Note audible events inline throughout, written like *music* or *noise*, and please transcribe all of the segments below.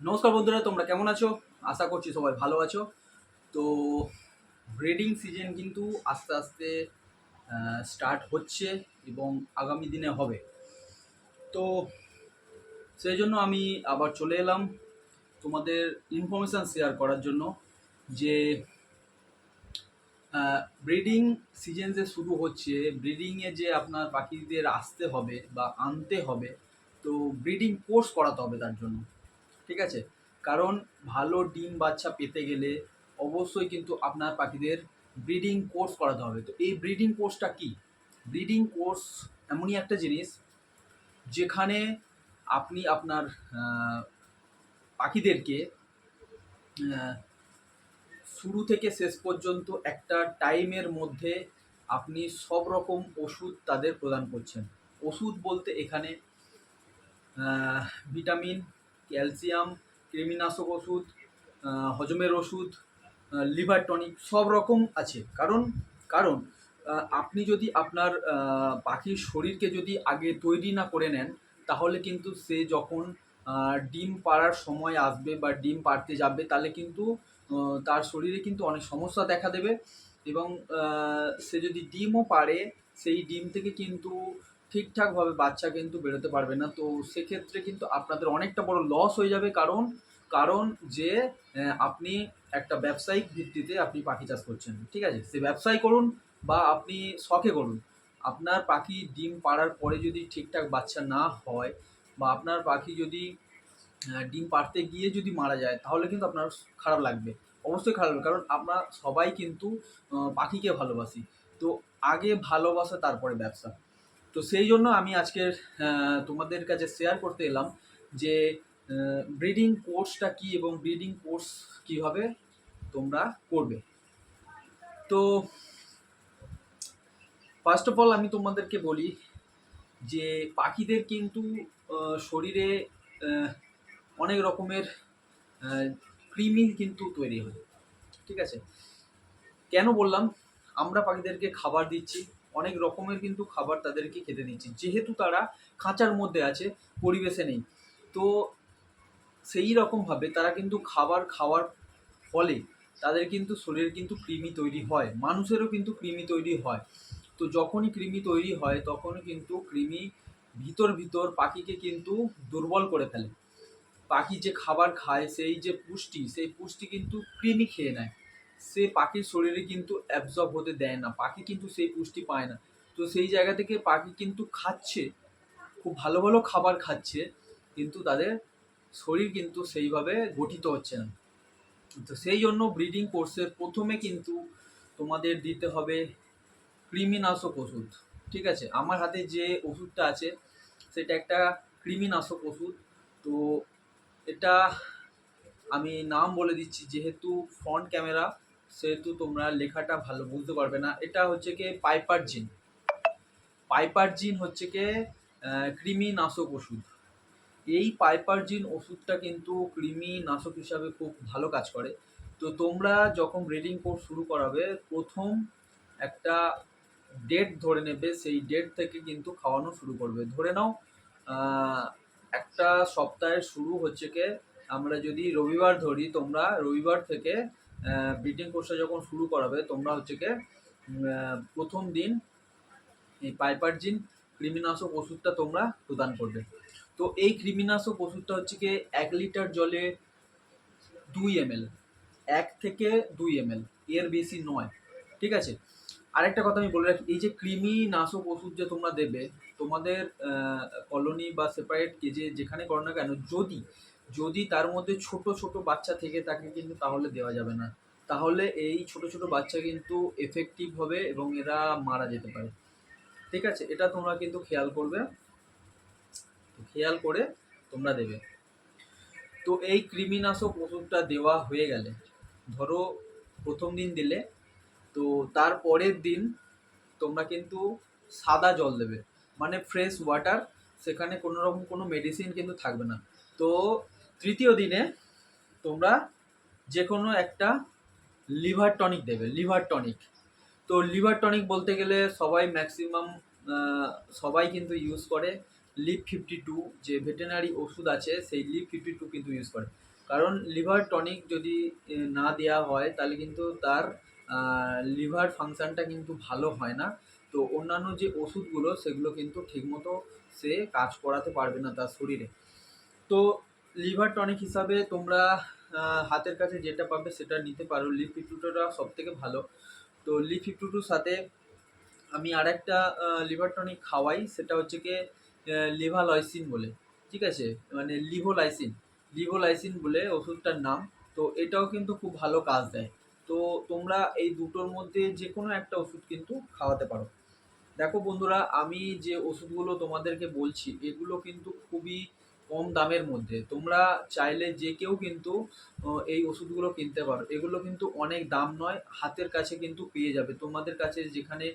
নমস্কার বন্ধুরা, তোমরা কেমন আছো? আশা করছি সবাই ভালো আছো। তো ব্রিডিং সিজন কিন্তু আস্তে আস্তে স্টার্ট হচ্ছে এবং আগামী দিনে হবে। তো সেই জন্য আমি আবার চলে এলাম তোমাদের ইনফরমেশান শেয়ার করার জন্য যে ব্রিডিং সিজন যে শুরু হচ্ছে ব্রিডিংয়ে যে আপনার পাখিদের আসতে হবে বা আনতে হবে, তো ব্রিডিং কোর্স করাতে হবে তার জন্য। ঠিক আছে? কারণ ভালো ডিম বাচ্চা পেতে গেলে অবশ্যই কিন্তু আপনার পাখিদের ব্রিডিং কোর্স করাতে হবে। তো এই ব্রিডিং কোর্সটা কি? ব্রিডিং কোর্স এমনই একটা জিনিস যেখানে আপনি আপনার পাখিদেরকে শুরু থেকে শেষ পর্যন্ত একটা টাইমের মধ্যে আপনি সব রকম ওষুধ তাদের প্রদান করছেন। ওষুধ বলতে এখানে ভিটামিন ক্যালসিয়াম, কৃমিনাশক ওষুধ হজমের ওষুধ লিভার টনিক সব রকম আছে। কারণ কারণ আপনি যদি আপনার পাখির শরীরকে যদি আগে তৈরি না করে নেন, তাহলে কিন্তু সে যখন ডিম পাড়ার সময় আসবে বা ডিম পাড়তে যাবে, তাহলে কিন্তু তার শরীরে কিন্তু অনেক সমস্যা দেখা দেবে এবং সে যদি ডিমও পারে সেই ডিম থেকে কিন্তু ঠিকঠাকভাবে বাচ্চা কিন্তু বেরোতে পারবে না। তো সেক্ষেত্রে কিন্তু আপনাদের অনেকটা বড় লস হয়ে যাবে কারণ কারণ যে আপনি একটা ব্যবসায়িক ভিত্তিতে আপনি পাখি চাষ করছেন, ঠিক আছে? সে ব্যবসায় করুন বা আপনি শখে করুন। আপনার পাখি ডিম পাড়ার পরে যদি ঠিকঠাক বাচ্চা না হয় বা আপনার পাখি যদি ডিম পাড়তে গিয়ে যদি মারা যায়, তাহলে কিন্তু আপনার খারাপ লাগবে। অবশ্যই খারাপ লাগবে, কারণ আমরা সবাই কিন্তু পাখিকে ভালোবাসি। তো আগে ভালোবাসা, তারপরে ব্যবসা। তো সেই জন্য আমি আজকের তোমাদের কাছে শেয়ার করতে এলাম যে ব্রিডিং কোর্সটা কি এবং ব্রিডিং কোর্স কীভাবে তোমরা করবে। তো ফার্স্ট অফ অল আমি তোমাদেরকে বলি যে, পাখিদের কিন্তু শরীরে অনেক রকমের কৃমি কিন্তু তৈরি হয়। ঠিক আছে? কেন বললাম? আমরা পাখিদেরকে খাবার দিচ্ছি। অনেক রকমের কিন্তু খাবার তাদেরকে খেতে দিচ্ছি। যেহেতু তারা খাঁচার মধ্যে আছে, পরিবেশে নেই। তো সেই রকমভাবে তারা কিন্তু খাবার খাওয়ার ফলে তাদের কিন্তু শরীরে কিন্তু কৃমি তৈরি হয়। মানুষেরও কিন্তু কৃমি তৈরি হয়। তো যখনই কৃমি তৈরি হয়, তখনই কিন্তু কৃমি ভিতর ভিতর পাখিকে কিন্তু দুর্বল করে ফেলে। পাখি যে খাবার খায়, সেই যে পুষ্টি, সেই পুষ্টি কিন্তু কৃমি খেয়ে নেয়। সে পাখির শরীরে কিন্তু অ্যাবজর্ব হতে দেয় না, পাখি কিন্তু সেই পুষ্টি পায় না। তো সেই জায়গা থেকে পাখি কিন্তু খাচ্ছে, খুব ভালো ভালো খাবার খাচ্ছে, কিন্তু তাদের শরীর কিন্তু সেইভাবে গঠিত হচ্ছে না। তো সেই জন্য ব্রিডিং কোর্সের প্রথমে কিন্তু তোমাদের দিতে হবে কৃমিনাশক ওষুধ, ঠিক আছে? আমার হাতে যে ওষুধটা আছে, সেটা একটা কৃমিনাশক ওষুধ। তো এটা আমি নাম বলে দিচ্ছি, যেহেতু ফ্রন্ট ক্যামেরা সেহেতু তোমরা লেখাটা ভালো বুঝতে পারবে না। এটা হচ্ছে কি পাইপার জিন পাইপার জিন হচ্ছে কি কৃমিনাশক ওষুধ। এই পাইপার জিন ওষুধটা কিন্তু কৃমিনাশক হিসাবে খুব ভালো কাজ করে। তো তোমরা যখন ব্রিডিং কোর্স শুরু করাবে, প্রথম একটা ডেট ধরে নেবে, সেই ডেট থেকে কিন্তু খাওয়ানো শুরু করবে। ধরে নাও একটা সপ্তাহের শুরু হচ্ছে কে, আমরা যদি রবিবার ধরি, তোমরা রবিবার থেকে ব্রিডিং কোর্সটা যখন শুরু করাবে তোমরা হচ্ছে আহ, প্রথম দিন এই পাইপারজিন কৃমিনাশক ওষুধটা তোমরা প্রদান করবে। তো এই কৃমিনাশক ওষুধটা হচ্ছে কি এক লিটার জলে দুই এম এক থেকে দুই এম এর বেশি নয় ঠিক আছে? আরেকটা কথা আমি বলে রাখি এই যে কৃমি নাশক ওষুধ যে তোমরা দেবে তোমাদের কলোনি বা সেপারেট কেজে যেখানে করো না কেন যদি যদি তার মধ্যে ছোট ছোট বাচ্চা থেকে থাকে কিন্তু তাহলে দেওয়া যাবে না। তাহলে এই ছোট ছোট বাচ্চা কিন্তু এফেক্টিভ হবে এবং এরা মারা যেতে পারে। ঠিক আছে? এটা তোমরা কিন্তু খেয়াল করবে। খেয়াল করে তোমরা দেবে। তো এই কৃমিনাশক ওষুধটা দেওয়া হয়ে গেলে, ধরো প্রথম দিন দিলে, তো তার পরের দিন তোমরা কিন্তু সাদা জল দেবে। মানে ফ্রেশ ওয়াটার সেখানে কোনো রকম কোনো মেডিসিন কিন্তু থাকবে না। তো তৃতীয় দিনে তোমরা যে কোনো একটা লিভার টনিক দেবে, লিভার টনিক। তো লিভার টনিক বলতে গেলে সবাই ম্যাক্সিমাম সবাই কিন্তু ইউজ করে। লিভ ফিফটি টু যে ভেটেনারি ওষুধ আছে, সেই লিভ ফিফটি টু কিন্তু ইউজ করে। কারণ লিভার টনিক যদি না দেওয়া হয়, তাহলে কিন্তু তার লিভার ফাংশনটা কিন্তু ভালো হয় না। তো অন্যান্য যে ওষুধগুলো, সেগুলো কিন্তু ঠিকমতো সে কাজ করাতে পারবে না তার শরীরে। তো লিভার টনিক হিসাবে তোমরা হাতের কাছে যেটা পাবে সেটা নিতে পারো। লিভ ফিফটুটা সব থেকে ভালো। তো লিভ ফিফটুর সাথে আমি আর একটা লিভার টনিক খাওয়াই, সেটা হচ্ছে কি লিভালয়সিন বলে। ঠিক আছে? মানে লিভোলাইসিন। লিভোলাইসিন বলে ওষুধটার নাম। তো এটাও কিন্তু খুব ভালো কাজ দেয়। তো তোমরা এই দুটোর মধ্যে যে কোনো একটা ওষুধ কিন্তু খাওয়াতে পারো। দেখো বন্ধুরা, আমি যে ওষুধগুলো তোমাদেরকে বলছি, এগুলো কিন্তু খুবই কম দামের মধ্যে। তোমরা চাইলে যে কেউ কিন্তু এই ওষুধগুলো কিনতে পারো। এগুলো কিন্তু অনেক দাম নয়, হাতের কাছে কিন্তু পেয়ে যাবে। তোমাদের কাছে যেখানে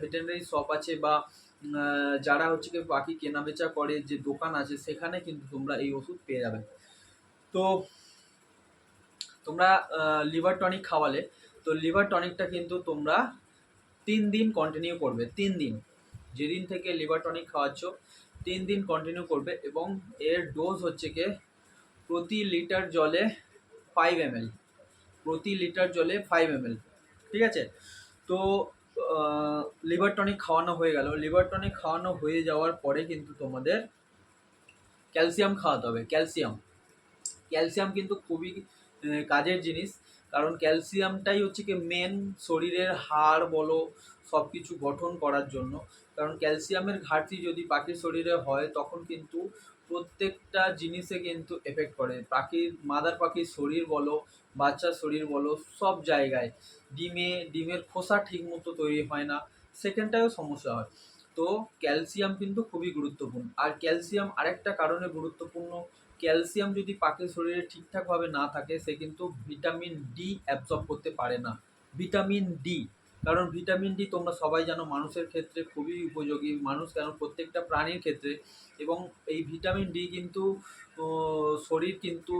ভেটেরিনারি শপ আছে বা যারা হচ্ছে কি বাকি কেনাবেচা করে যে দোকান আছে, সেখানে কিন্তু তোমরা এই ওষুধ পেয়ে যাবে। তো, তোমরা লিভার টনিক খাওয়ালে, তো লিভার টনিকটা কিন্তু তোমরা তিন দিন কন্টিনিউ করবে, তিন দিন। যেদিন থেকে লিভার টনিক খাওয়াচ্ছ তিন দিন কন্টিনিউ করবে এবং এর ডোজ হচ্ছে কি প্রতি লিটার জলে ফাইভ এম প্রতি লিটার জলে ফাইভ এম ঠিক আছে? তো লিভার টনিক খাওয়ানো হয়ে গেল। লিভার টনিক খাওয়ানো হয়ে যাওয়ার পরে কিন্তু তোমাদের ক্যালসিয়াম খাওয়াতে হবে। ক্যালসিয়াম ক্যালসিয়াম কিন্তু খুবই কাজের জিনিস। কারণ ক্যালসিয়ামটাই হচ্ছে কি মেন শরীরের হাড় বলো সব কিছু গঠন করার জন্য। কারণ ক্যালসিয়ামের ঘাটতি যদি পাখির শরীরে হয়, তখন কিন্তু প্রত্যেকটা জিনিসে কিন্তু এফেক্ট করে। পাখির মাদার পাখির শরীর বলো, বাচ্চার শরীর বলো, সব জায়গায়। ডিমে, ডিমের খোসা ঠিক মতো তৈরি হয় না, সেখানটায়ও সমস্যা হয়। তো ক্যালসিয়াম কিন্তু খুবই গুরুত্বপূর্ণ। আর ক্যালসিয়াম আরেকটা কারণে গুরুত্বপূর্ণ ক্যালসিয়াম যদি পাখির শরীরে ঠিকঠাকভাবে না থাকে, সে কিন্তু ভিটামিন ডি অ্যাবজর্ব করতে পারে না। ভিটামিন ডি কারণ ভিটামিন ডি তোমরা সবাই জানো মানুষের ক্ষেত্রে খুবই উপযোগী। মানুষ কেন? প্রত্যেকটা প্রাণীর ক্ষেত্রে। এবং এই ভিটামিন ডি কিন্তু শরীর কিন্তু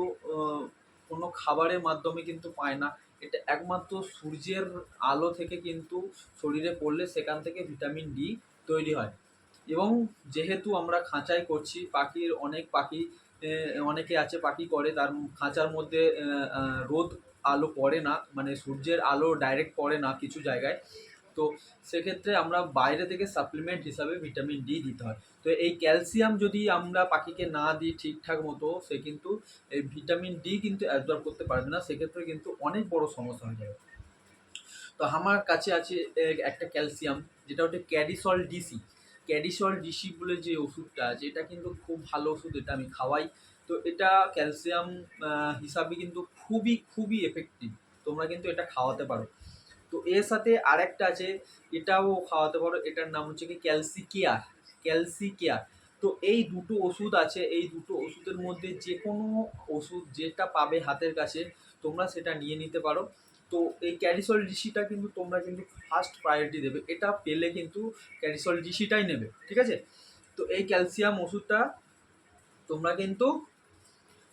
কোনো খাবারের মাধ্যমে কিন্তু পায় না। এটা একমাত্র সূর্যের আলো থেকে কিন্তু শরীরে পড়লে সেখান থেকে ভিটামিন ডি তৈরি হয়। এবং যেহেতু আমরা খাঁচাই করছি, পাখির অনেক পাখি অনেকে আছে পাখি করে, তার খাঁচার মধ্যে রোদ আলো পড়ে না মানে সূর্যের আলো ডাইরেক্ট পড়ে না কিছু জায়গায়। তো সেক্ষেত্রে আমরা বাইরে থেকে সাপ্লিমেন্ট হিসাবে ভিটামিন ডি দিতে হয়। তো এই ক্যালসিয়াম যদি আমরা পাখিকে না দিই ঠিকঠাক মতো, সে কিন্তু এই ভিটামিন ডি কিন্তু অ্যাবজর্ব করতে পারবে না, সেক্ষেত্রে কিন্তু অনেক বড় সমস্যা হয়ে যাবে। তো আমার কাছে আছে একটা ক্যালসিয়াম যেটা হচ্ছে ক্যাডিসল ডিসি ক্যাডিসল ডিসি বলে যে ওষুধটা আছে এটা কিন্তু খুব ভালো ওষুধ, এটা আমি খাওয়াই। তো এটা ক্যালসিয়াম হিসাবে কিন্তু খুবই খুবই এফেক্টিভ তোমরা কিন্তু এটা খাওয়াতে পারো। তো এর সাথে আরেকটা আছে, এটাও খাওয়াতে পারো। এটার নাম হচ্ছে কি ক্যালসিকেয়ার ক্যালসিকেয়ার তো এই দুটো ওষুধ আছে, এই দুটো ওষুধের মধ্যে যে কোনো ওষুধ যেটা পাবে হাতের কাছে, তোমরা সেটা নিয়ে নিতে পারো। তো এই ক্যারিসল ডিসিটা কিন্তু তোমরা কিন্তু ফার্স্ট প্রায়োরিটি দেবে। এটা পেলে কিন্তু ক্যারিসল ডিসিটাই নেবে, ঠিক আছে? তো এই ক্যালসিয়াম ওষুধটা তোমরা কিন্তু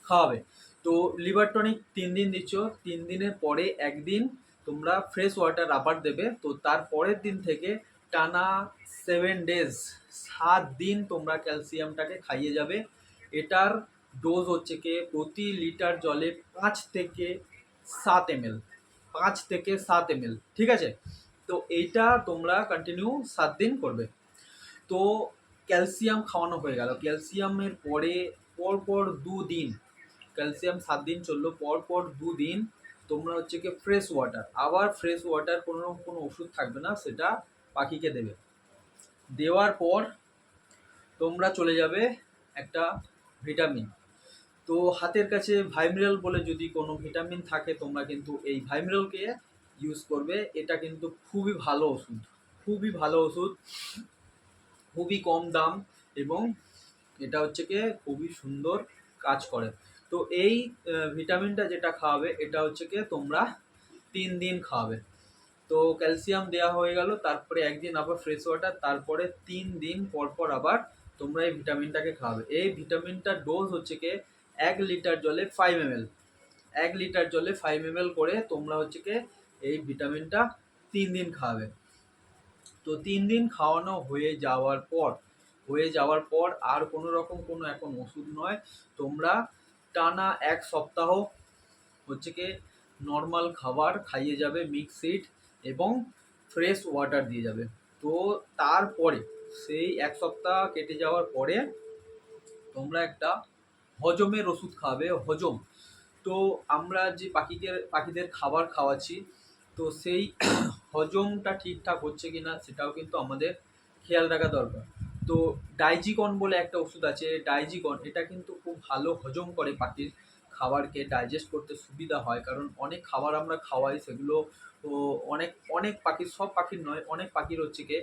খাওয়াবে। তো লিভার টনিক তিন দিন দিচ্ছ, তিন দিনের পরে একদিন তোমরা ফ্রেশ ওয়াটার রাবার দেবে। তো তার পরের দিন থেকে টানা সেভেন ডেজ সাত দিন তোমরা ক্যালসিয়ামটাকে খাইয়ে যাবে। এটার ডোজ হচ্ছে কি, প্রতি লিটার জলে পাঁচ থেকে সাত এম পাঁচ থেকে সাত এম ঠিক আছে? তো এইটা তোমরা কন্টিনিউ সাত দিন করবে। তো ক্যালসিয়াম খাওয়ানো হয়ে গেল। ক্যালসিয়ামের পরে পরপর দুদিন ক্যালসিয়াম সাত দিন চলল পরপর দুদিন তোমরা হচ্ছে কি ফ্রেশ ওয়াটার আবার ফ্রেশ ওয়াটার কোনো কোনো ওষুধ থাকবে না, সেটা পাখিকে দেবে। দেওয়ার পর তোমরা চলে যাবে একটা ভিটামিন তো হাতের কাছে ভাইমিরাল বলে যদি কোনো ভিটামিন থাকে, তোমরা কিন্তু এই ভাইমিরালকে ইউজ করবে। এটা কিন্তু খুবই ভালো ওষুধ, খুবই ভালো ওষুধ, খুবই কম দাম এবং এটা হচ্ছে কি খুবই সুন্দর কাজ করে। তো এই ভিটামিনটা যেটা খাওয়াবে, এটা হচ্ছে কি তোমরা তিন দিন খাওয়াবে। তো ক্যালসিয়াম দেওয়া হয়ে গেল, তারপরে একদিন আবার ফ্রেশ ওয়াটার তারপরে তিন দিন পর পর আবার তোমরা এই ভিটামিনটাকে খাওয়াবে। এই ভিটামিনটার ডোজ হচ্ছে কি এক লিটার জলে ফাইভ এম এক লিটার জলে ফাইভ এম করে তোমরা হচ্ছে কি এই ভিটামিনটা তিন দিন খাওয়াবে। তো তিন দিন খাওয়ানো হয়ে যাওয়ার পর, হয়ে যাওয়ার পর আর কোনো রকম কোনো এখন ওষুধ নয়। তোমরা টানা এক সপ্তাহ হচ্ছে কি নর্মাল খাবার খাইয়ে যাবে মিক্স সিড এবং ফ্রেশ ওয়াটার দিয়ে যাবে। তো তারপরে সেই এক সপ্তাহ কেটে যাওয়ার পরে তোমরা একটা হজমের ওষুধ খাওয়াবে হজম। তো আমরা যে পাখিকে পাখিদের খাবার খাওয়াচ্ছি, তো সেই *clears throat* হজমটা ঠিকঠাক হচ্ছে কি না সেটাও কিন্তু আমাদের খেয়াল রাখা দরকার। তো ডাইজিকন বলে একটা ওষুধ আছে, ডাইজিকন, এটা কিন্তু খুব ভালো হজম করে পাখির। খাবারকে ডাইজেস্ট করতে সুবিধা হয়, কারণ অনেক খাবার আমরা খাওয়াই সেগুলো, তো অনেক অনেক পাখির, সব পাখির নয়, অনেক পাখির হচ্ছে কি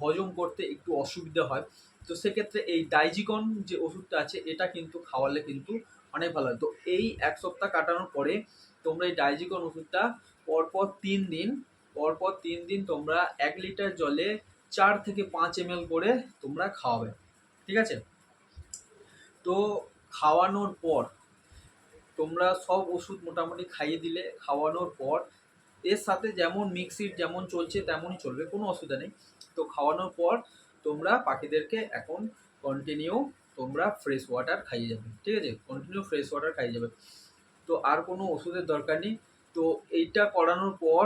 হজম করতে একটু অসুবিধা হয়। তো সেক্ষেত্রে এই ডাইজিকন যে ওষুধটা আছে, এটা কিন্তু খাওয়ালে কিন্তু অনেক ভালো হয়। তো এই এক সপ্তাহ কাটানোর পরে তোমরা এই ডাইজিকন ওষুধটা পরপর তিন দিন, পরপর তিন দিন তোমরা এক লিটার জলে চার থেকে পাঁচ এম করে তোমরা খাওয়াবে। ঠিক আছে? তো খাওয়ানোর পর তোমরা সব ওষুধ মোটামুটি খাইয়ে দিলে, খাওয়ানোর পর, এর সাথে যেমন মিক্সির যেমন চলছে তেমনই চলবে, কোনো অসুবিধা নেই। তো খাওয়ানোর পর তোমরা পাখিদেরকে এখন কন্টিনিউ তোমরা ফ্রেশ ওয়াটার খাইয়ে যাবে, ঠিক আছে? কন্টিনিউ ফ্রেশ ওয়াটার খাইয়ে যাবে। তো আর কোনো ওষুধের দরকার নেই। তো এইটা করানোর পর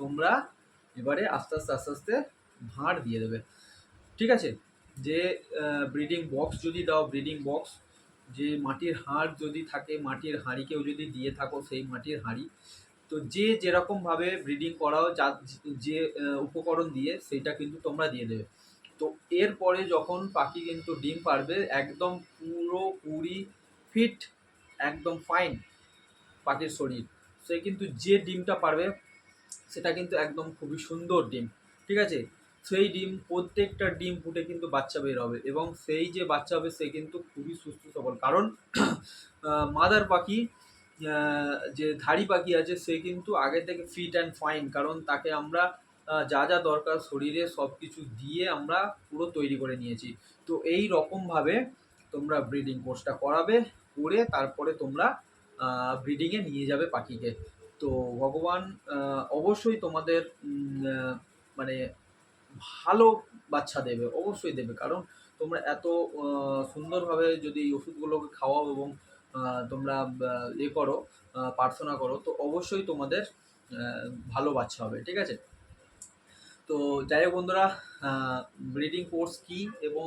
তোমরা এবারে আস্তে আস্তে আস্তে আস্তে ভাঁড় দিয়ে দেবে। ঠিক আছে? যে ব্রিডিং বক্স যদি দাও ব্রিডিং বক্স যে মাটির হাড় যদি থাকে, মাটির হাঁড়িকেও যদি দিয়ে থাকো সেই মাটির হাঁড়ি, তো যে যেরকমভাবে ব্রিডিং করাও যা যে উপকরণ দিয়ে সেটা কিন্তু তোমরা দিয়ে দেবে। তো এরপরে যখন পাখি কিন্তু ডিম পারবে, একদম পুরো পুরি ফিট একদম ফাইন পাখির শরীর। সে কিন্তু যে ডিমটা পারবে, সেটা কিন্তু একদম খুবই সুন্দর ডিম, ঠিক আছে? সেই ডিম, প্রত্যেকটা ডিম ফুটে কিন্তু বাচ্চা বের হবে এবং সেই যে বাচ্চা হবে সে কিন্তু খুবই সুস্থ সবল। কারণ মাদার পাখি যে ধাড়ি পাখি আছে সে কিন্তু আগে থেকে ফিট অ্যান্ড ফাইন কারণ তাকে আমরা যা যা দরকার শরীরে সব কিছু দিয়ে আমরা পুরো তৈরি করে নিয়েছি। তো এই রকমভাবে তোমরা ব্রিডিং কোর্সটা করাবে, করে তারপরে তোমরা ব্রিডিংয়ে নিয়ে যাবে পাখিকে। তো ভগবান অবশ্যই তোমাদের মানে ভালো বাচ্চা দেবে, অবশ্যই দেবে। কারণ তোমরা এত সুন্দরভাবে যদি এই ওষুধগুলোকে খাওয়াও এবং তোমরা ইয়ে করো প্রার্থনা করো, তো অবশ্যই তোমাদের ভালো বাচ্চা হবে, ঠিক আছে? তো যাই হোক বন্ধুরা ব্রিডিং কোর্স কি এবং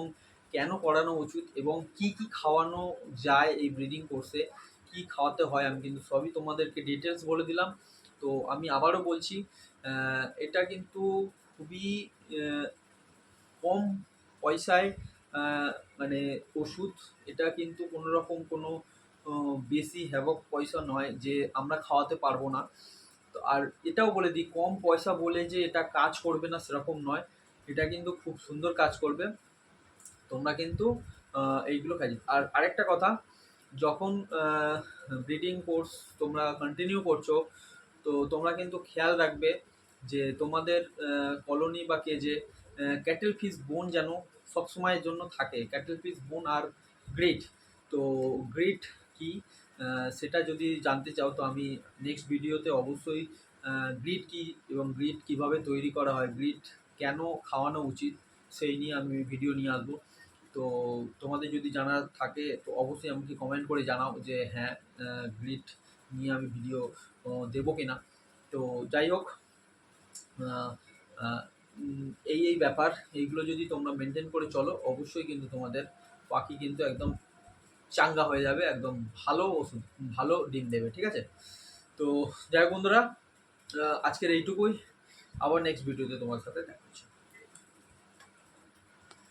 কেন করানো উচিত এবং কি কি খাওয়ানো যায় এই ব্রিডিং কোর্সে, কি খাওয়াতে হয় আমি কিন্তু সবই তোমাদেরকে ডিটেলস বলে দিলাম। তো আমি আবারও বলছি এটা কিন্তু খুবই কম পয়সায় মানে ওষুধ। এটা কিন্তু কোনো রকম কোনো বেশি হ্যাভক পয়সা নয় যে আমরা খাওয়াতে পারব না। তো আর এটাও বলে দিই, কম পয়সা বলে যে এটা কাজ করবে না সেরকম নয়। এটা কিন্তু খুব সুন্দর কাজ করবে। তোমরা কিন্তু এইগুলো কাজ আর আরেকটা কথা, যখন ব্রিডিং কোর্স তোমরা কন্টিনিউ করছ, তো তোমরা কিন্তু খেয়াল রাখবে যে তোমাদের কলোনি বা কেজে ক্যাটেল ফিস বোন যেন সবসময়ের জন্য থাকে। ক্যাটেল ফিস বোন আর গ্রিট তো গ্রিট কি? সেটা যদি জানতে চাও তো আমি নেক্সট ভিডিওতে অবশ্যই গ্রিট কি এবং গ্রিট কীভাবে তৈরি করা হয় গ্রিট কেন খাওয়ানো উচিত সেই নিয়ে আমি ভিডিও নিয়ে আসব। তো তোমাদের যদি জানা থাকে তো অবশ্যই আমাকে কমেন্ট করে জানাও যে হ্যাঁ গ্রিট নিয়ে আমি ভিডিও দেবো কিনা। তো যাই হোক এই এই ব্যাপার, এইগুলো যদি তোমরা মেনটেন করে চলো, অবশ্যই কিন্তু তোমাদের পাখি কিন্তু একদম চাঙ্গা হয়ে যাবে, একদম ভালো ওষুধ, ভালো ডিম দেবে, ঠিক আছে? তো যাই বন্ধুরা আজকের এইটুকুই। আবার নেক্সট ভিডিওতে তোমার সাথে দেখা হচ্ছে।